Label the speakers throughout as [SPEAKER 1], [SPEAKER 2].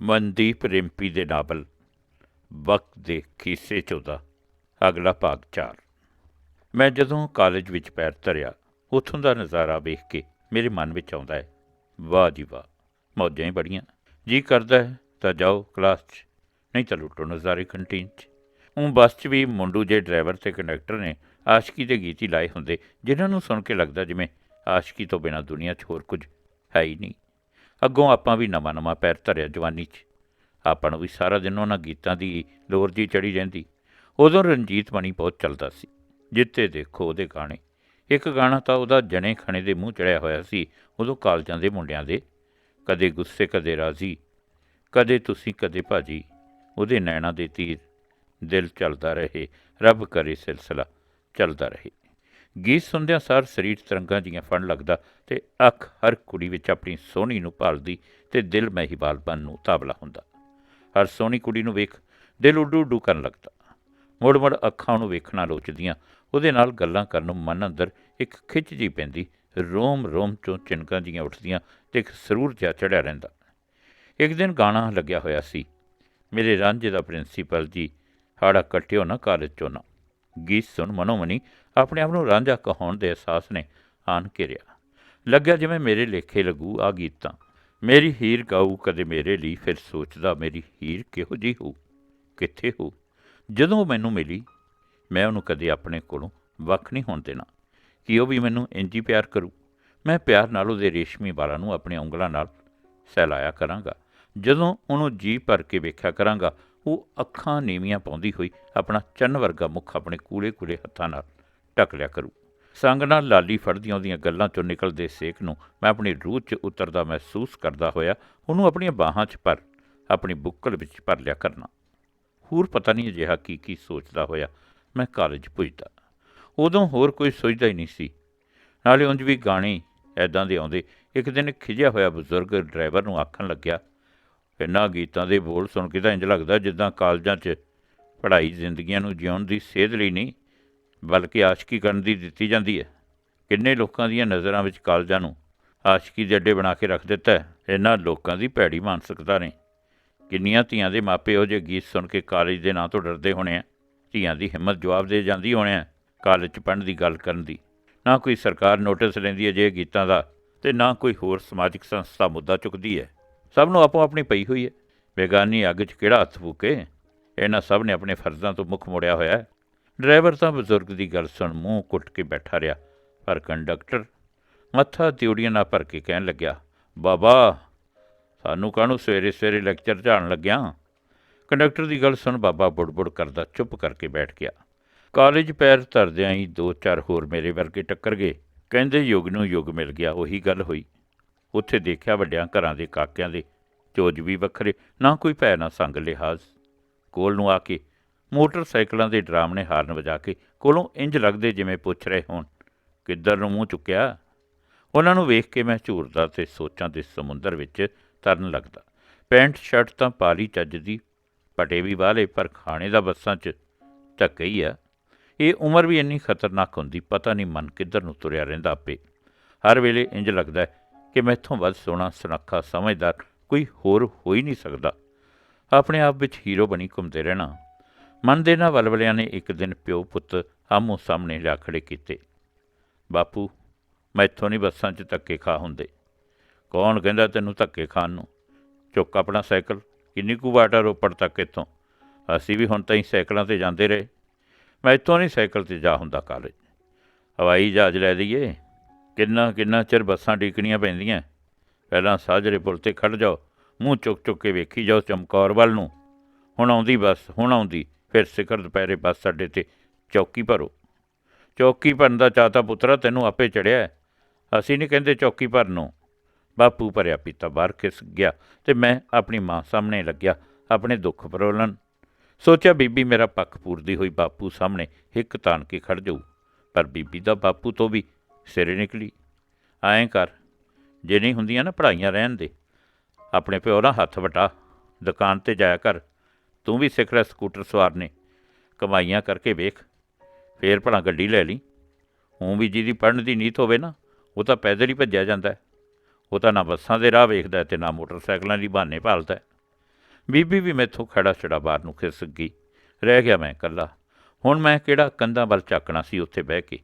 [SPEAKER 1] ਮਨਦੀਪ ਰਿੰਪੀ ਦੇ ਨਾਵਲ, ਵਕਤ ਦੇ ਖੀਸੇ ਚੋਂ ਦਾ ਅਗਲਾ ਭਾਗ 4 ਮੈਂ ਜਦੋਂ ਕਾਲਜ ਵਿੱਚ ਪੈਰ ਧਰਿਆ, ਉੱਥੋਂ ਦਾ ਨਜ਼ਾਰਾ ਵੇਖ ਕੇ ਮੇਰੇ ਮਨ ਵਿੱਚ ਆਉਂਦਾ ਹੈ, ਵਾਹ ਜੀ ਵਾਹ, ਮੌਜਾਂ ਹੀ ਬੜੀਆਂ। ਜੀ ਕਰਦਾ ਹੈ, ਤਾਂ ਜਾਓ ਕਲਾਸ 'ਚ, ਨਹੀਂ ਤਾਂ ਲੁੱਟੋ ਨਜ਼ਾਰੇ ਕੰਟੀਨ 'ਚ। ਉਹ ਬੱਸ 'ਚ ਵੀ ਮੁੰਡੂ ਜੇ ਡਰਾਈਵਰ ਤੇ ਕੰਡਕਟਰ ਨੇ ਆਸ਼ਕੀ ਦੇ ਗੀਤ ਹੀ ਲਾਏ ਹੁੰਦੇ, ਜਿਨ੍ਹਾਂ ਨੂੰ ਸੁਣ ਕੇ ਲੱਗਦਾ ਜਿਵੇਂ ਆਸ਼ਕੀ ਤੋਂ ਬਿਨਾਂ ਦੁਨੀਆ 'ਚ ਹੋਰ ਕੁਝ ਹੈ ਹੀ ਨਹੀਂ। ਅੱਗੋਂ ਆਪਾਂ ਵੀ ਨਵਾਂ ਨਵਾਂ ਪੈਰ ਧਰਿਆ ਜਵਾਨੀ 'ਚ। ਆਪਾਂ ਨੂੰ ਵੀ ਸਾਰਾ ਦਿਨ ਉਹਨਾਂ ਗੀਤਾਂ ਦੀ ਲੋਰ ਜੀ ਚੜੀ ਰਹਿੰਦੀ। ਉਦੋਂ ਰਣਜੀਤ ਮਣੀ ਬਹੁਤ ਚੱਲਦਾ ਸੀ। ਜਿੱਤੇ ਦੇਖੋ ਉਹਦੇ ਗਾਣੇ। ਇੱਕ ਗਾਣਾ ਤਾਂ ਉਹਦਾ ਜਣੇ ਖਣੇ ਦੇ ਮੂੰਹ ਚੜਿਆ ਹੋਇਆ ਸੀ। ਉਦੋਂ ਕਾਲਜਾਂ ਦੇ ਮੁੰਡਿਆਂ ਦੇ। ਕਦੇ ਗੁੱਸੇ, ਕਦੇ ਰਾਜ਼ੀ। ਕਦੇ ਤੁਸੀਂ, ਕਦੇ ਭਾਜੀ। ਉਹਦੇ ਨੈਣਾ ਦੇ ਤੀਰ। ਦਿਲ ਚੱਲਦਾ ਰਹੇ। ਰੱਬ ਕਰੇ ਸਿਲਸਿਲਾ। ਚੱਲਦਾ ਰਹੇ। ਗੀਤ ਸੁਣਦਿਆਂ ਸਾਰ ਸਰੀਰ ਤਰੰਗਾਂ ਜੀਆਂ ਫੜਨ ਲੱਗਦਾ ਤੇ ਅੱਖ ਹਰ ਕੁੜੀ ਵਿੱਚ ਆਪਣੀ ਸੋਹਣੀ ਨੂੰ ਭਾਲਦੀ ਤੇ ਦਿਲ ਮਹੀਵਾਲ ਬਨ ਨੂੰ ਤਾਬਲਾ ਹੁੰਦਾ। ਹਰ ਸੋਹਣੀ ਕੁੜੀ ਨੂੰ ਵੇਖ ਦਿਲ ਉੱਡੂ ਉੱਡੂ ਕਰਨ ਲੱਗਦਾ। ਮੁੜ ਮੁੜ ਅੱਖਾਂ ਨੂੰ ਵੇਖਣਾ ਲੋਚਦੀਆਂ ਉਹਦੇ ਨਾਲ ਗੱਲਾਂ ਕਰਨ ਨੂੰ ਮਨ ਅੰਦਰ ਇੱਕ ਖਿੱਚ ਜੀ ਪੈਂਦੀ, ਰੋਮ ਰੋਮ ਚੋਂ ਚਿਣਕਾਂ ਜੀਆਂ ਉੱਠਦੀਆਂ ਤੇ ਇੱਕ ਸਰੂਰ ਜਿਹਾ ਚੜਿਆ ਰਹਿੰਦਾ। ਇੱਕ ਦਿਨ ਗਾਣਾ ਲੱਗਿਆ ਹੋਇਆ ਸੀ, ਮੇਰੇ ਰਾਂਝੇ ਦਾ ਪ੍ਰਿੰਸੀਪਲ ਜੀ, ਹਾੜਾ ਕੱਟਿਓ ਨਾ ਕਾਲਜ ਚੋਂ ਨਾ। ਗੀਤ ਸੁਣ ਮਨੋਮਨੀ ਆਪਣੇ ਆਪ ਨੂੰ ਰਾਂਝਾ ਕਹਾਉਣ ਦੇ ਅਹਿਸਾਸ ਨੇ ਆਨ ਘਿਰਿਆ ਲੱਗਿਆ ਜਿਵੇਂ ਮੇਰੇ ਲੇਖੇ ਲੱਗੂ ਆ ਗੀਤ। ਤਾਂ ਮੇਰੀ ਹੀਰ ਗਾਊ ਕਦੇ ਮੇਰੇ ਲਈ ਫਿਰ ਸੋਚਦਾ ਮੇਰੀ ਹੀਰ ਕਿਹੋ ਜੀ ਹੋ ਕਿੱਥੇ ਹੋ ਜਦੋਂ ਉਹ ਮੈਨੂੰ ਮਿਲੀ, ਮੈਂ ਉਹਨੂੰ ਕਦੇ ਆਪਣੇ ਕੋਲੋਂ ਵੱਖ ਨਹੀਂ ਹੋਣ ਦੇਣਾ, ਕਿ ਉਹ ਵੀ ਮੈਨੂੰ ਇੰਜ ਹੀ ਪਿਆਰ ਕਰੂ। ਮੈਂ ਪਿਆਰ ਨਾਲ ਉਹਦੇ ਰੇਸ਼ਮੀ ਵਾਲਾਂ ਨੂੰ ਆਪਣੇ ਉਂਗਲਾਂ ਨਾਲ ਸਹਿਲਾਇਆ ਕਰਾਂਗਾ। ਜਦੋਂ ਉਹਨੂੰ ਜੀ ਭਰ ਕੇ ਵੇਖਿਆ ਕਰਾਂਗਾ ਉਹ ਅੱਖਾਂ ਨੀਵੀਆਂ ਪਾਉਂਦੀ ਹੋਈ ਆਪਣਾ ਚੰਨ ਵਰਗਾ ਮੁਖ ਆਪਣੇ ਕੂਲੇ ਕੂਲੇ ਹੱਥਾਂ ਨਾਲ ਢੱਕ ਲਿਆ ਕਰੂ। ਸੰਗ ਨਾਲ ਲਾਲੀ ਫੜਦੀਆਂ ਉਹਦੀਆਂ ਗੱਲਾਂ ਚੋਂ ਨਿਕਲਦੇ ਸੇਕ ਨੂੰ ਮੈਂ ਆਪਣੀ ਰੂਹ 'ਚ ਉਤਰਦਾ ਮਹਿਸੂਸ ਕਰਦਾ ਹੋਇਆ ਉਹਨੂੰ ਆਪਣੀਆਂ ਬਾਹਾਂ 'ਚ ਭਰ, ਆਪਣੀ ਬੁੱਕਲ ਵਿੱਚ ਭਰ ਲਿਆ ਕਰਨਾ। ਹੋਰ ਪਤਾ ਨਹੀਂ ਅਜਿਹਾ ਕੀ ਕੀ ਸੋਚਦਾ ਹੋਇਆ ਮੈਂ ਕਾਲਜ ਪੁੱਜਦਾ। ਉਦੋਂ ਹੋਰ ਕੋਈ ਸੋਚਦਾ ਹੀ ਨਹੀਂ ਸੀ। ਨਾਲੇ ਉਂਝ ਵੀ ਗਾਣੇ ਐਦਾਂ ਦੇ ਆਉਂਦੇ। ਇੱਕ ਦਿਨ ਇੱਕ ਖਿਜਿਆ ਹੋਇਆ ਬਜ਼ੁਰਗ ਡਰਾਈਵਰ ਨੂੰ ਆਖਣ ਲੱਗਿਆ ਇਹਨਾਂ ਗੀਤਾਂ ਦੇ ਬੋਲ ਸੁਣ ਕੇ ਤਾਂ ਇੰਜ ਲੱਗਦਾ ਜਿੱਦਾਂ ਕਾਲਜਾਂ 'ਚ ਪੜ੍ਹਾਈ ਜ਼ਿੰਦਗੀਆਂ ਨੂੰ ਜਿਉਣ ਦੀ ਸੇਧ ਲਈ ਨਹੀਂ, ਬਲਕਿ ਆਸ਼ਕੀ ਕਰਨ ਦੀ ਦਿੱਤੀ ਜਾਂਦੀ ਹੈ। ਕਿੰਨੇ ਲੋਕਾਂ ਦੀਆਂ ਨਜ਼ਰਾਂ ਵਿੱਚ ਕਾਲਜਾਂ ਨੂੰ ਆਸ਼ਕੀ ਦੇ ਅੱਡੇ ਬਣਾ ਕੇ ਰੱਖ ਦਿੱਤਾ ਹੈ। ਇਹਨਾਂ ਲੋਕਾਂ ਦੀ ਭੈੜੀ ਮਾਨਸਿਕਤਾ ਨੇ। ਕਿੰਨੀਆਂ ਧੀਆਂ ਦੇ ਮਾਪੇ ਉਹ ਜੇ ਗੀਤ ਸੁਣ ਕੇ ਕਾਲਜ ਦੇ ਨਾਂ ਤੋਂ ਡਰਦੇ ਹੋਣੇ ਆ। ਧੀਆਂ ਦੀ ਹਿੰਮਤ ਜਵਾਬ ਦੇ ਜਾਂਦੀ ਹੋਣੇ ਆ ਕਾਲਜ 'ਚ ਪੜ੍ਹਨ ਦੀ, ਗੱਲ ਕਰਨ ਦੀ। ਨਾ ਕੋਈ ਸਰਕਾਰ ਨੋਟਿਸ ਲੈਂਦੀ ਹੈ ਜੇ ਗੀਤਾਂ ਦਾ ਤੇ ਨਾ ਕੋਈ ਹੋਰ ਸਮਾਜਿਕ ਸੰਸਥਾ ਮੁੱਦਾ ਚੁੱਕਦੀ ਹੈ। ਸਭ ਨੂੰ ਆਪੋ ਆਪਣੀ ਪਈ ਹੋਈ ਹੈ। ਬੇਗਾਨੀ ਅੱਗ 'ਚ ਕਿਹੜਾ ਹੱਥ ਫੂਕੇ? ਇਹਨਾਂ ਸਭ ਨੇ ਆਪਣੇ ਫਰਜ਼ਾਂ ਤੋਂ ਮੁੱਖ ਮੋੜਿਆ ਹੋਇਆ ਹੈ। ਡਰਾਈਵਰ ਤਾਂ ਬਜ਼ੁਰਗ ਦੀ ਗੱਲ ਸੁਣ ਮੂੰਹ ਕੁੱਟ ਕੇ ਬੈਠਾ ਰਿਹਾ, ਪਰ ਕੰਡਕਟਰ ਮੱਥਾ ਤਿਉੜੀਆਂ ਨਾਲ ਭਰ ਕੇ ਕਹਿਣ ਲੱਗਿਆ, ਬਾਬਾ, ਸਾਨੂੰ ਕਾਹਨੂੰ ਸਵੇਰੇ ਸਵੇਰੇ ਲੈਕਚਰ ਝਾੜਨ ਲੱਗਿਆ? ਕੰਡਕਟਰ ਦੀ ਗੱਲ ਸੁਣ ਬਾਬਾ ਬੁੜਬੁੜ ਕਰਦਾ ਚੁੱਪ ਕਰਕੇ ਬੈਠ ਗਿਆ। ਕਾਲਜ ਪੈਰ ਧਰਦਿਆਂ ਹੀ ਦੋ ਚਾਰ ਹੋਰ ਮੇਰੇ ਵਰਗੇ ਟੱਕਰ ਗਏ। ਕਹਿੰਦੇ ਯੁੱਗ ਨੂੰ ਯੁੱਗ ਮਿਲ ਗਿਆ, ਉਹੀ ਗੱਲ ਹੋਈ। ਉੱਥੇ ਦੇਖਿਆ ਵੱਡਿਆਂ ਘਰਾਂ ਦੇ ਕਾਕਿਆਂ ਦੇ ਚੋਜ ਵੀ ਵੱਖਰੇ, ਨਾ ਕੋਈ ਭੈ, ਨਾ ਸੰਗ ਲਿਹਾਜ਼। ਕੋਲ ਨੂੰ ਆ ਕੇ ਮੋਟਰਸਾਈਕਲਾਂ ਦੇ ਡਰਾਮਣੇ ਹਾਰਨ ਵਜਾ ਕੇ ਕੋਲੋਂ ਇੰਜ ਲੱਗਦੇ ਜਿਵੇਂ ਪੁੱਛ ਰਹੇ ਹੋਣ, ਕਿੱਧਰ ਨੂੰ ਮੂੰਹ ਚੁੱਕਿਆ? ਉਹਨਾਂ ਨੂੰ ਵੇਖ ਕੇ ਮੈਂ ਝੂਰਦਾ ਤੇ ਸੋਚਾਂ ਦੇ ਸਮੁੰਦਰ ਵਿੱਚ ਤਰਨ ਲੱਗਦਾ। ਪੈਂਟ ਸ਼ਰਟ ਤਾਂ ਪਾਲੀ ਚੱਜ ਦੀ, ਪਟੇ ਵੀ ਵਾਲੇ, ਪਰ ਖਾਣੇ ਦਾ ਬੱਸਾਂ 'ਚ ਧੱਕੇ ਹੀ ਆ। ਇਹ ਉਮਰ ਵੀ ਇੰਨੀ ਖਤਰਨਾਕ ਹੁੰਦੀ, ਪਤਾ ਨਹੀਂ ਮਨ ਕਿੱਧਰ ਨੂੰ ਤੁਰਿਆ ਰਹਿੰਦਾ ਆਪੇ। ਹਰ ਵੇਲੇ ਇੰਜ ਲੱਗਦਾ ਕਿ ਮੈਥੋਂ ਵੱਧ ਸੋਹਣਾ, ਸੁਨੱਖਾ, ਸਮਝਦਾਰ ਕੋਈ ਹੋਰ ਹੋ ਹੀ ਨਹੀਂ ਸਕਦਾ। ਆਪਣੇ ਆਪ ਵਿੱਚ ਹੀਰੋ ਬਣੀ ਘੁੰਮਦੇ ਰਹਿਣਾ। ਮਨ ਦੇ ਨਾਲ ਵਲਵਲਿਆਂ ਨੇ ਇੱਕ ਦਿਨ ਪਿਓ ਪੁੱਤ ਆਮੋ ਸਾਹਮਣੇ ਲਿਆ ਖੜੇ ਕੀਤੇ। ਬਾਪੂ ਮੈਥੋਂ ਨਹੀਂ ਬੱਸਾਂ 'ਚ ਧੱਕੇ ਖਾ ਹੁੰਦੇ। ਕੌਣ ਕਹਿੰਦਾ ਤੈਨੂੰ ਧੱਕੇ ਖਾਣ ਨੂੰ? ਚੁੱਕ ਆਪਣਾ ਸਾਈਕਲ। ਕਿੰਨੀ ਕੁ ਵਾਟਾ ਰੋਪੜ ਤੱਕ ਇੱਥੋਂ? ਅਸੀਂ ਵੀ ਹੁਣ ਤਾਈਂ ਸਾਈਕਲਾਂ ਤੇ ਜਾਂਦੇ ਰਹੇ। ਮੈਂ ਇੱਥੋਂ ਨਹੀਂ ਸਾਈਕਲ ਤੇ ਜਾ ਹੁੰਦਾ ਕਾਲਜ। ਹਵਾਈ ਜਹਾਜ਼ ਲੈ ਦਈਏ ਕਿੰਨਾ ਕਿੰਨਾ ਚਿਰ ਬੱਸਾਂ ਡੀਕਣੀਆਂ ਪੈਂਦੀਆਂ? ਪਹਿਲਾਂ ਸਾਜਰੇ ਪੁਲ ਤੇ ਖੜ ਜਾਓ, ਮੂੰਹ ਚੁੱਕ ਚੁੱਕ ਕੇ ਵੇਖੀ ਜਾਓ ਚਮਕੌਰ ਵੱਲ ਨੂੰ। ਹੁਣ ਆਉਂਦੀ ਬੱਸ, ਹੁਣ ਆਉਂਦੀ, ਫਿਰ ਸਿਖਰ ਦੁਪਹਿਰੇ ਬੱਸ ਅੱਡੇ ਤੇ ਚੌਕੀ ਭਰੋ। ਚੌਕੀ ਭਰਨ ਦਾ ਚਾਤਾ ਪੁੱਤਰਾ ਤੈਨੂੰ ਆਪੇ ਚੜਿਆ ਅਸੀਂ ਨਹੀਂ ਕਹਿੰਦੇ ਚੌਕੀ ਭਰਨੋ ਬਾਪੂ ਭਰਿਆ ਪੀਤਾ ਬਾਹਰ ਖਿਸ ਗਿਆ ਤੇ ਮੈਂ ਆਪਣੀ ਮਾਂ ਸਾਹਮਣੇ ਲੱਗਿਆ, ਆਪਣੇ ਦੁੱਖ ਪਰੋਲਣ। ਸੋਚਿਆ, ਬੀਬੀ ਮੇਰਾ ਪੱਖ ਪੂਰਦੀ ਹੋਈ ਬਾਪੂ ਸਾਹਮਣੇ ਹਿੱਕ ਤਾਣ ਕੇ ਖੜ ਜਾਊ। ਪਰ ਬੀਬੀ ਦਾ ਬਾਪੂ ਤੋਂ ਵੀ ਸਿਰੇ ਨਿਕਲੀ। ਐਂ ਕਰ, ਜੇ ਨਹੀਂ ਹੁੰਦੀਆਂ ਨਾ ਪੜ੍ਹਾਈਆਂ ਰਹਿਣ ਦੇ, ਆਪਣੇ ਪਿਓ ਨਾਲ ਹੱਥ ਵਟਾ, ਦੁਕਾਨ ਤੇ ਜਾਇਆ ਕਰ, ਤੂੰ ਵੀ ਸਿੱਖ ਲੈ ਸਕੂਟਰ ਸਵਾਰ ਨੇ, ਕਮਾਈਆਂ ਕਰਕੇ ਵੇਖ, ਫੇਰ ਭਲਾ ਗੱਡੀ ਲੈ ਲਈ। ਹੂੰ ਵੀ ਜਿਹਦੀ ਪੜ੍ਹਨ ਦੀ ਨੀਤ ਹੋਵੇ ਨਾ, ਉਹ ਤਾਂ ਪੈਦਲ ਹੀ ਭੱਜਿਆ ਜਾਂਦਾ ਉਹ ਤਾਂ ਨਾ ਬੱਸਾਂ ਦੇ ਰਾਹ ਵੇਖਦਾ ਹੈ ਤੇ ਨਾ ਮੋਟਰਸਾਈਕਲਾਂ ਦੀ ਬਹਾਨੇ ਭਾਲਦਾ ਬੀਬੀ ਵੀ ਮੈਥੋਂ ਖੜਾ ਛੜਾ ਬਾਹਰ ਨੂੰ ਖਿਸਕ ਗਈ। ਰਹਿ ਗਿਆ ਮੈਂ ਇਕੱਲਾ, ਹੁਣ ਮੈਂ ਕਿਹੜਾ ਕੰਧਾਂ ਵੱਲ ਚੱਕਣਾ ਸੀ ਉੱਥੇ ਬਹਿ ਕੇ?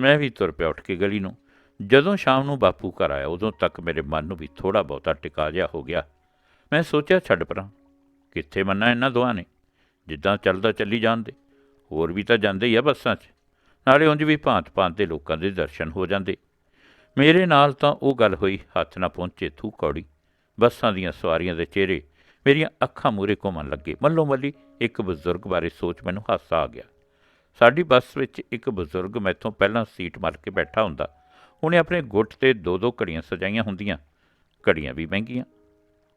[SPEAKER 1] ਮੈਂ ਵੀ ਤੁਰ ਪਿਆ ਉੱਠ ਕੇ ਗਲੀ ਨੂੰ। ਜਦੋਂ ਸ਼ਾਮ ਨੂੰ ਬਾਪੂ ਘਰ ਆਇਆ, ਉਦੋਂ ਤੱਕ ਮੇਰੇ ਮਨ ਨੂੰ ਵੀ ਥੋੜਾ ਬਹੁਤਾ ਟਿਕਾ ਜਿਹਾ ਹੋ ਗਿਆ। ਮੈਂ ਸੋਚਿਆ, ਛੱਡ ਪਰਾਂ, ਕਿੱਥੇ ਮੰਨਾ ਇਹਨਾਂ ਦੋਹਾਂ ਨੇ? ਜਿੱਦਾਂ ਚੱਲਦਾ ਚੱਲੀ ਜਾਂਦੇ, ਹੋਰ ਵੀ ਤਾਂ ਜਾਂਦੇ ਹੀ ਆ ਬੱਸਾਂ 'ਚ। ਨਾਲੇ ਉਂਝ ਵੀ ਭਾਂਤ ਭਾਂਤ ਦੇ ਲੋਕਾਂ ਦੇ ਦਰਸ਼ਨ ਹੋ ਜਾਂਦੇ। ਮੇਰੇ ਨਾਲ ਤਾਂ ਉਹ ਗੱਲ ਹੋਈ, ਹੱਥ ਨਾ ਪਹੁੰਚੇ ਥੂ ਕੌੜੀ। ਬੱਸਾਂ ਦੀਆਂ ਸਵਾਰੀਆਂ ਦੇ ਚਿਹਰੇ, ਮੇਰੀਆਂ ਅੱਖਾਂ ਮੂਰੇ ਘੁੰਮਣ ਲੱਗੇ। ਮੱਲੋ ਮੱਲੀ ਇੱਕ ਬਜ਼ੁਰਗ ਬਾਰੇ ਸੋਚ ਮੈਨੂੰ ਹਾਸਾ ਆ ਗਿਆ। ਸਾਡੀ ਬੱਸ ਵਿੱਚ ਇੱਕ ਬਜ਼ੁਰਗ ਮੈਥੋਂ ਪਹਿਲਾਂ ਸੀਟ ਮਾਰ ਕੇ ਬੈਠਾ ਹੁੰਦਾ। ਉਹਨੇ ਆਪਣੇ ਗੁੱਟ ਤੇ ਦੋ ਦੋ ਘੜੀਆਂ ਸਜਾਈਆਂ ਹੁੰਦੀਆਂ। ਘੜੀਆਂ ਵੀ ਮਹਿੰਗੀਆਂ।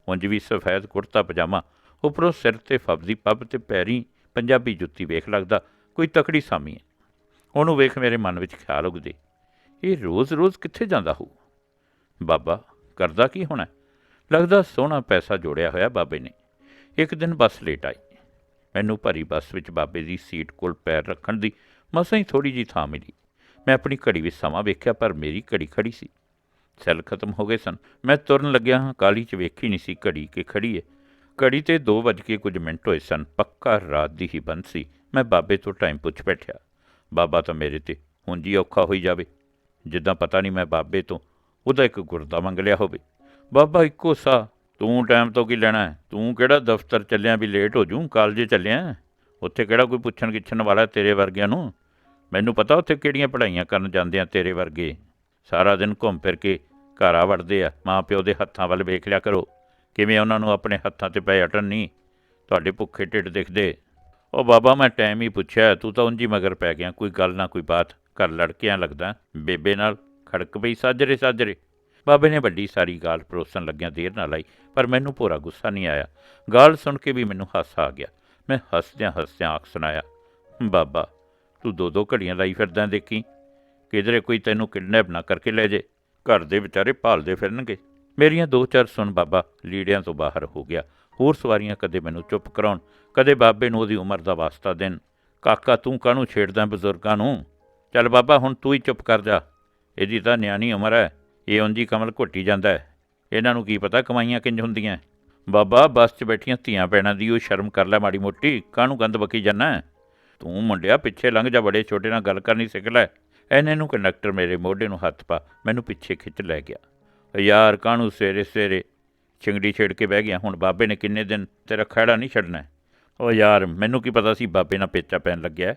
[SPEAKER 1] ਉਂਝ ਵੀ ਸਫੈਦ ਕੁੜਤਾ, ਪਜਾਮਾ, ਉੱਪਰੋਂ ਸਿਰ ਤੇ ਫਬਦੀ ਪੱਬ ਤੇ ਪੈਰੀ ਪੰਜਾਬੀ ਜੁੱਤੀ ਵੇਖ ਲੱਗਦਾ ਕੋਈ ਤਕੜੀ ਸਾਮੀ ਹੈ। ਉਹਨੂੰ ਵੇਖ ਮੇਰੇ ਮਨ ਵਿੱਚ ਖਿਆਲ ਉਗਦੇ। ਇਹ ਰੋਜ਼-ਰੋਜ਼ ਕਿੱਥੇ ਜਾਂਦਾ ਹੋਊ? ਬਾਬਾ, ਕਰਦਾ ਕੀ ਹੋਣਾ? ਲੱਗਦਾ ਸੋਹਣਾ ਪੈਸਾ ਜੋੜਿਆ ਹੋਇਆ ਬਾਬੇ ਨੇ। ਇੱਕ ਦਿਨ ਬੱਸ ਲੇਟ ਆਈ। ਮੈਨੂੰ ਭਰੀ ਬੱਸ ਵਿੱਚ ਬਾਬੇ ਦੀ ਸੀਟ ਕੋਲ ਪੈਰ ਰੱਖਣ ਦੀ ਮਸਾਂ ਹੀ ਥੋੜੀ ਜੀ ਥਾਂ ਮਿਲੀ। ਮੈਂ ਆਪਣੀ ਘੜੀ ਵਿੱਚ ਸਮਾਂ ਵੇਖਿਆ, ਪਰ ਮੇਰੀ ਘੜੀ ਖੜੀ ਸੀ। ਸੈੱਲ ਖਤਮ ਹੋ ਗਏ ਸਨ। ਮੈਂ ਤੁਰਨ ਲੱਗਿਆ ਹਾਂ। ਕਾਲੀ 'ਚ ਵੇਖੀ ਨਹੀਂ ਸੀ ਘੜੀ ਕਿ ਖੜੀ ਹੈ ਘੜੀ ਤੇ 2 ਵੱਜ ਕੇ ਕੁਝ ਮਿੰਟ ਹੋਏ ਸਨ। ਪੱਕਾ ਰਾਤ ਦੀ ਹੀ ਬੰਦ ਸੀ। ਮੈਂ ਬਾਬੇ ਤੋਂ ਟਾਈਮ ਪੁੱਛ ਬੈਠਿਆ, ਬਾਬਾ ਤਾਂ ਮੇਰੇ ਤੇ ਹੁਣ ਜੀ ਔਖਾ ਹੋਈ ਜਾਵੇ। ਜਿੱਦਾਂ ਪਤਾ ਨਹੀਂ ਮੈਂ ਬਾਬੇ ਤੋਂ ਉਹਦਾ ਇੱਕ ਗੁਰਦਾ ਮੰਗ ਲਿਆ ਹੋਵੇ। ਬਾਬਾ ਇੱਕੋ ਸਾ ਤੂੰ ਟਾਈਮ ਤੋਂ ਕੀ ਲੈਣਾ ਹੈ? ਤੂੰ ਕਿਹੜਾ ਦਫ਼ਤਰ ਚੱਲਿਆ ਵੀ ਲੇਟ ਹੋ ਜੂ ਕਾਲਜ ਚੱਲਿਆ? ਉੱਥੇ ਕਿਹੜਾ ਕੋਈ ਪੁੱਛਣ ਗਿੱਛਣ ਵਾਲਾ ਤੇਰੇ ਵਰਗਿਆਂ ਨੂੰ? ਮੈਨੂੰ ਪਤਾ ਉੱਥੇ ਕਿਹੜੀਆਂ ਪੜ੍ਹਾਈਆਂ ਕਰਨ ਜਾਂਦੇ ਆ ਤੇਰੇ ਵਰਗੇ। ਸਾਰਾ ਦਿਨ ਘੁੰਮ ਫਿਰ ਕੇ ਘਰ ਆ ਵੜਦੇ ਆ। ਮਾਂ ਪਿਓ ਦੇ ਹੱਥਾਂ ਵੱਲ ਵੇਖ ਲਿਆ ਕਰੋ। ਕਿਵੇਂ ਉਹਨਾਂ ਨੂੰ ਆਪਣੇ ਹੱਥਾਂ ਤੇ ਪੈ ਅਟਣ ਨਹੀਂ ਤੁਹਾਡੇ ਭੁੱਖੇ ਢਿੱਡ ਦਿਖਦੇ। ਉਹ ਬਾਬਾ ਮੈਂ ਟਾਈਮ ਹੀ ਪੁੱਛਿਆ, ਤੂੰ ਤਾਂ ਉਂਝ ਹੀ ਮਗਰ ਪੈ ਗਿਆ। ਕੋਈ ਗੱਲ ਨਾ, ਕੋਈ ਬਾਤ। ਘਰ ਲੜਕਿਆਂ ਲੱਗਦਾ। ਬੇਬੇ ਨਾਲ ਖੜਕ ਪਈ ਸਾਜਰੇ ਸਾਜਰੇ ਬਾਬੇ ਨੇ ਵੱਡੀ ਸਾਰੀ ਗਾਲ ਪਰੋਸਣ ਲੱਗਿਆਂ ਦੇਰ ਨਾਲ ਆਈ ਪਰ ਮੈਨੂੰ ਭੋਰਾ ਗੁੱਸਾ ਨਹੀਂ ਆਇਆ। ਗਾਲ ਸੁਣ ਕੇ ਵੀ ਮੈਨੂੰ ਹਾਸਾ ਆ ਗਿਆ। ਮੈਂ ਹੱਸਦਿਆਂ ਹੱਸਦਿਆਂ ਆਖ ਸੁਣਾਇਆ, ਬਾਬਾ, ਤੂੰ ਦੋ ਦੋ ਘੜੀਆਂ ਲਾਈ ਫਿਰਦਾ ਦੇਖੀ। ਕਿਧਰੇ ਕੋਈ ਤੈਨੂੰ ਕਿਡਨੈਪ ਨਾ ਕਰਕੇ ਲੈ ਜੇ। ਘਰ ਦੇ ਵਿਚਾਰੇ ਭਾਲਦੇ ਫਿਰਨਗੇ। ਮੇਰੀਆਂ ਦੋ ਚਾਰ ਸੁਣ ਬਾਬਾ, ਲੀੜਿਆਂ ਤੋਂ ਬਾਹਰ ਹੋ ਗਿਆ। ਹੋਰ ਸਵਾਰੀਆਂ ਕਦੇ ਮੈਨੂੰ ਚੁੱਪ ਕਰਾਉਣ, ਕਦੇ ਬਾਬੇ ਨੂੰ ਉਹਦੀ ਉਮਰ ਦਾ ਵਾਸਤਾ ਦੇਣ। ਕਾਕਾ, ਤੂੰ ਕਾਹਨੂੰ ਛੇੜਦਾ ਬਜ਼ੁਰਗਾਂ ਨੂੰ? ਚੱਲ ਬਾਬਾ, ਹੁਣ ਤੂੰ ਹੀ ਚੁੱਪ ਕਰ ਜਾ। ਇਹਦੀ ਤਾਂ ਨਿਆਣੀ ਉਮਰ ਹੈ। ਇਹ ਉਂਝ ਹੀ ਕਮਲ ਘੁੱਟੀ ਜਾਂਦਾ ਹੈ। ਇਹਨਾਂ ਨੂੰ ਕੀ ਪਤਾ ਕਮਾਈਆਂ ਕਿੰਜ ਹੁੰਦੀਆਂ ਬਾਬਾ, ਬੱਸ 'ਚ ਬੈਠੀਆਂ ਧੀਆਂ ਪੈਣਾ ਦੀ ਉਹ ਸ਼ਰਮ ਕਰ ਲੈ ਮਾੜੀ ਮੋਟੀ, ਕਾਹਨੂੰ ਗੰਦ ਬਕੀ ਜਾਨਾ ਤੂੰ ਮੁੰਡਿਆ, ਪਿੱਛੇ ਲੰਘ ਜਾ, ਬੜੇ ਛੋਟੇ ਨਾਲ ਗੱਲ ਕਰਨੀ ਸਿੱਖ ਲੈ। ਐਨੇ ਨੂੰ ਕੰਡਕਟਰ ਮੇਰੇ ਮੋਢੇ ਨੂੰ ਹੱਥ ਪਾ, ਮੈਨੂੰ ਪਿੱਛੇ ਖਿੱਚ ਲੈ ਗਿਆ। ਯਾਰ, ਕਾਹਨੂੰ ਸਵੇਰੇ ਸਵੇਰੇ ਚਿੰਗੜੀ ਛੇੜ ਕੇ ਬਹਿ ਗਿਆ? ਹੁਣ ਬਾਬੇ ਨੇ ਕਿੰਨੇ ਦਿਨ ਤੇਰਾ ਖੜਾ ਨਹੀਂ ਛੱਡਣਾ ਓ ਯਾਰ, ਮੈਨੂੰ ਕੀ ਪਤਾ ਸੀ ਬਾਬੇ ਨਾਲ ਪੇਚਾ ਪੈਣ ਲੱਗਿਆ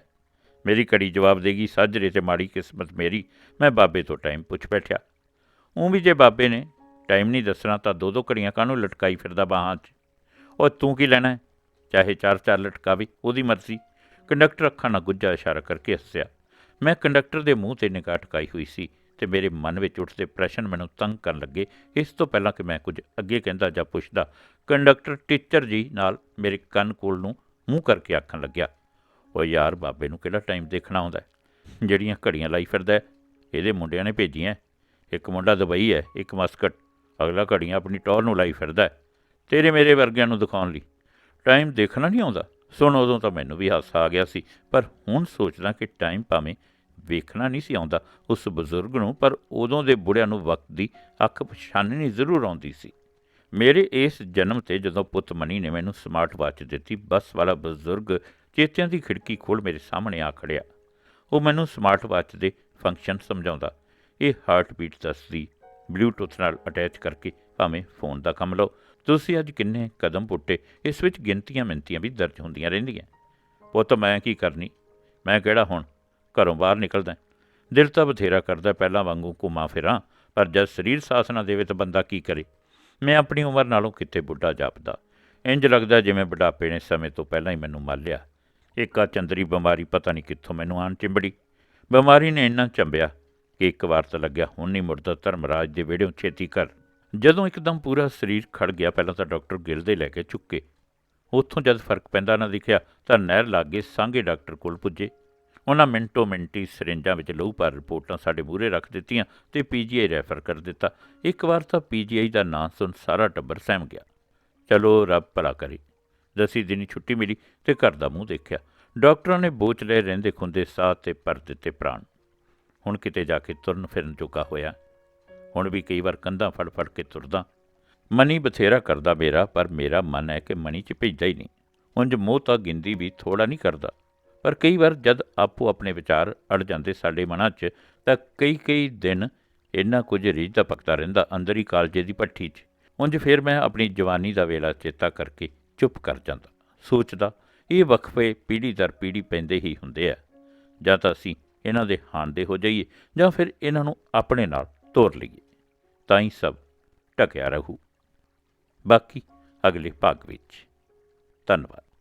[SPEAKER 1] ਮੇਰੀ ਕੜੀ ਜਵਾਬ ਦੇਗੀ, ਸਾਜਰੇ ਤੇ ਮਾੜੀ ਕਿਸਮਤ ਮੇਰੀ। ਮੈਂ ਬਾਬੇ ਤੋਂ ਟਾਈਮ ਪੁੱਛ ਬੈਠਿਆ। ਉਹ ਵੀ ਜੇ ਬਾਬੇ ਨੇ ਟਾਈਮ ਨਹੀਂ ਦੱਸਣਾ ਤਾਂ ਦੋ ਦੋ ਘੜੀਆਂ ਕਾਹਨੂੰ ਲਟਕਾਈ ਫਿਰਦਾ ਬਾਹਾਂ 'ਚ? ਉਹ ਤੂੰ ਕੀ ਲੈਣਾ ਚਾਹੇ ਚਾਰ ਚਾਰ ਲਟਕਾਵੇ ਉਹਦੀ ਮਰਜ਼ੀ। ਕੰਡਕਟਰ ਅੱਖਾਂ ਨਾਲ ਗੁੱਜਾ ਇਸ਼ਾਰਾ ਕਰਕੇ ਹੱਸਿਆ। ਮੈਂ ਕੰਡਕਟਰ ਦੇ ਮੂੰਹ ਤੇ ਨਿਗਾਹ ਟਿਕਾਈ ਹੋਈ ਸੀ ਤੇ ਮੇਰੇ ਮਨ ਵਿੱਚ ਉੱਠਦੇ ਪ੍ਰਸ਼ਨ ਮੈਨੂੰ ਤੰਗ ਕਰਨ ਲੱਗੇ। ਇਸ ਤੋਂ ਪਹਿਲਾਂ ਕਿ ਮੈਂ ਕੁਝ ਅੱਗੇ ਕਹਿੰਦਾ ਜਾਂ ਪੁੱਛਦਾ, ਕੰਡਕਟਰ ਟੀਚਰ ਜੀ ਨਾਲ ਮੇਰੇ ਕੰਨ ਕੋਲ ਨੂੰ ਮੂੰਹ ਕਰਕੇ ਆਖਣ ਲੱਗਿਆ ਉਹ ਯਾਰ, ਬਾਬੇ ਨੂੰ ਕਿਹੜਾ ਟਾਈਮ ਦੇਖਣਾ ਆਉਂਦਾ ਜਿਹੜੀਆਂ ਘੜੀਆਂ ਲਾਈ ਫਿਰਦਾ ਇਹਦੇ ਮੁੰਡਿਆਂ ਨੇ ਭੇਜੀਆਂ ਇੱਕ ਮੁੰਡਾ ਦੁਬਈ ਹੈ, ਇੱਕ ਮਸਕਟ। ਅਗਲਾ ਘੜੀਆਂ ਆਪਣੀ ਟੌਰ ਨੂੰ ਲਾਈ ਫਿਰਦਾ ਹੈ। ਤੇਰੇ ਮੇਰੇ ਵਰਗਿਆਂ ਨੂੰ ਦਿਖਾਉਣ ਲਈ। ਟਾਈਮ ਦੇਖਣਾ ਨਹੀਂ ਆਉਂਦਾ। ਸੁਣ, ਉਦੋਂ ਤਾਂ ਮੈਨੂੰ ਵੀ ਹਾਸਾ ਆ ਗਿਆ ਸੀ। ਪਰ ਹੁਣ ਸੋਚਦਾ ਕਿ ਟਾਈਮ ਭਾਵੇਂ ਵੇਖਣਾ ਨਹੀਂ ਸੀ ਆਉਂਦਾ। ਉਸ ਬਜ਼ੁਰਗ ਨੂੰ, ਪਰ ਉਦੋਂ ਦੇ ਬੁੜਿਆਂ ਨੂੰ ਵਕਤ ਦੀ ਅੱਖ ਪਛਾਣਨੀ ਜ਼ਰੂਰ ਆਉਂਦੀ ਸੀ। ਮੇਰੇ ਇਸ ਜਨਮ ਤੇ ਜਦੋਂ ਪੁੱਤ ਮਨੀ ਨੇ ਮੈਨੂੰ ਸਮਾਰਟ ਵਾਚ ਦਿੱਤੀ, ਬੱਸ ਵਾਲਾ ਬਜ਼ੁਰਗ ਚੇਤਿਆਂ ਦੀ ਖਿੜਕੀ ਖੋਲ ਮੇਰੇ ਸਾਹਮਣੇ ਆ ਖੜਿਆ। ਉਹ ਮੈਨੂੰ ਸਮਾਰਟ ਵਾਚ ਦੇ ਫੰਕਸ਼ਨ ਸਮਝਾਉਂਦਾ। ਇਹ ਹਾਰਟ ਬੀਟ ਦੱਸਦੀ ਬਲੂਟੁੱਥ ਨਾਲ ਅਟੈਚ ਕਰਕੇ ਭਾਵੇਂ ਫੋਨ ਦਾ ਕੰਮ ਲਓ। ਤੁਸੀਂ ਅੱਜ ਕਿੰਨੇ ਕਦਮ ਪੁੱਟੇ, ਇਸ ਵਿੱਚ ਗਿਣਤੀਆਂ ਮਿੰਤੀਆਂ ਵੀ ਦਰਜ ਹੁੰਦੀਆਂ ਰਹਿੰਦੀਆਂ। ਪੁੱਤ, ਮੈਂ ਕੀ ਕਰਨੀ? ਮੈਂ ਕਿਹੜਾ ਹੁਣ? ਘਰੋਂ ਬਾਹਰ ਨਿਕਲਦਾ। ਦਿਲ ਤਾਂ ਬਥੇਰਾ ਕਰਦਾ ਪਹਿਲਾਂ ਵਾਂਗੂ ਘੁੰਮਾਂ ਫਿਰਾਂ, ਪਰ ਜਦ ਸਰੀਰ ਸਾਥ ਨਾ ਦੇਵੇ ਤਾਂ ਬੰਦਾ ਕੀ ਕਰੇ? ਮੈਂ ਆਪਣੀ ਉਮਰ ਨਾਲੋਂ ਕਿਤੇ ਬੁੱਢਾ ਜਾਪਦਾ? ਇੰਜ ਲੱਗਦਾ ਜਿਵੇਂ ਬੁਢਾਪੇ ਨੇ ਸਮੇਂ ਤੋਂ ਪਹਿਲਾਂ ਹੀ ਮੈਨੂੰ ਮੱਲ ਲਿਆ। ਇੱਕ ਆ ਚੰਦਰੀ ਬਿਮਾਰੀ ਪਤਾ ਨਹੀਂ ਕਿੱਥੋਂ ਮੈਨੂੰ ਆਣ ਚਿੰਬੜੀ। ਬਿਮਾਰੀ ਨੇ ਇੰਨਾ ਚੰਬਿਆ ਕਿ ਇੱਕ ਵਾਰ ਤਾਂ ਲੱਗਿਆ ਹੁਣ ਨਹੀਂ ਮੁੜਦਾ, ਧਰਮਰਾਜ ਦੇ ਵਿਹੜਿਓਂ ਛੇਤੀ ਕਰ। ਜਦੋਂ ਇੱਕਦਮ ਪੂਰਾ ਸਰੀਰ ਖੜ ਗਿਆ, ਪਹਿਲਾਂ ਤਾਂ ਡਾਕਟਰ ਗਿਲ ਦੇ ਲੈ ਕੇ ਚੁੱਕੇ। ਉੱਥੋਂ ਜਦ ਫ਼ਰਕ ਪੈਂਦਾ ਨਾ ਦਿਖਿਆ, ਤਾਂ ਨਹਿਰ ਲਾਗੇ ਸਾਂਗੇ ਡਾਕਟਰ ਕੋਲ ਪੁੱਜੇ। ਉਹਨਾਂ ਮਿੰਟੋ ਮਿੰਟੀ ਸਿਰਿੰਜਾਂ ਵਿੱਚ ਲਹੂ ਭਰ ਰਿਪੋਰਟਾਂ ਸਾਡੇ ਮੂਹਰੇ ਰੱਖ ਦਿੱਤੀਆਂ ਤੇ ਪੀਜੀਆਈ ਰੈਫਰ ਕਰ ਦਿੱਤਾ। ਇੱਕ ਵਾਰ ਤਾਂ ਪੀਜੀਆਈ ਦਾ ਨਾਂ ਸੁਣ ਸਾਰਾ ਟੱਬਰ ਸਹਿਮ ਗਿਆ। ਚਲੋ ਰੱਬ ਭਲਾ ਕਰੇ। ਦਸੀ ਦਿਨੀ ਛੁੱਟੀ ਮਿਲੀ ਤੇ ਘਰ ਦਾ ਮੂੰਹ ਦੇਖਿਆ। ਡਾਕਟਰਾਂ ਨੇ ਬੋਚ ਲਏ ਰਹਿੰਦੇ ਖੁੰਦੇ ਸਾਹ ਤੇ ਪਰ ਦਿੱਤੇ ਪ੍ਰਾਣ। ਹੁਣ ਕਿਤੇ ਜਾ ਕੇ ਤੁਰਨ ਫਿਰਨ ਚੁੱਕਾ ਹੋਇਆ। ਹੁਣ ਵੀ ਕਈ ਵਾਰ ਕੰਧਾਂ ਫੜ ਫੜ ਕੇ ਤੁਰਦਾ। ਮਨੀ ਬਥੇਰਾ ਕਰਦਾ ਮੇਰਾ, ਪਰ ਮੇਰਾ ਮਨ ਹੈ ਕਿ ਮਨੀ 'ਚ ਭੇਜਦਾ ਹੀ ਨਹੀਂ। ਉਂਝ ਮੋਹ ਤਾਂ ਗਿੰਦੀ ਵੀ ਥੋੜਾ ਨਹੀਂ ਕਰਦਾ। ਪਰ ਕਈ ਵਾਰ ਜਦ ਆਪੋ ਆਪਣੇ ਵਿਚਾਰ ਅੜ ਜਾਂਦੇ ਸਾਡੇ ਮਨਾਂ 'ਚ, ਤਾਂ ਕਈ ਕਈ ਦਿਨ ਇੰਨਾ ਕੁਝ ਰੀਝਦਾ ਪਕਦਾ ਰਹਿੰਦਾ ਅੰਦਰ ਹੀ ਕਾਲਜੇ ਦੀ ਭੱਠੀ 'ਚ। ਉਂਝ ਫਿਰ ਮੈਂ ਆਪਣੀ ਜਵਾਨੀ ਦਾ ਵੇਲਾ ਚੇਤਾ ਕਰਕੇ ਚੁੱਪ ਕਰ ਜਾਂਦਾ। ਸੋਚਦਾ, ਇਹ ਵਕਫੇ ਪੀੜ੍ਹੀ ਦਰ ਪੀੜ੍ਹੀ ਪੈਂਦੇ ਹੀ ਹੁੰਦੇ ਆ। ਜਾਂ ਤਾਂ ਅਸੀਂ ਇਹਨਾਂ ਦੇ ਹਾਣਦੇ ਹੋ ਜਾਈਏ ਜਾਂ ਫਿਰ ਇਹਨਾਂ ਨੂੰ ਆਪਣੇ ਨਾਲ ਤੋਰ ਲਈਏ। ਤਾਂ ਹੀ ਸਭ ਟਕਿਆ ਰਹੂ। ਬਾਕੀ ਅਗਲੇ ਭਾਗ ਵਿੱਚ। ਧੰਨਵਾਦ।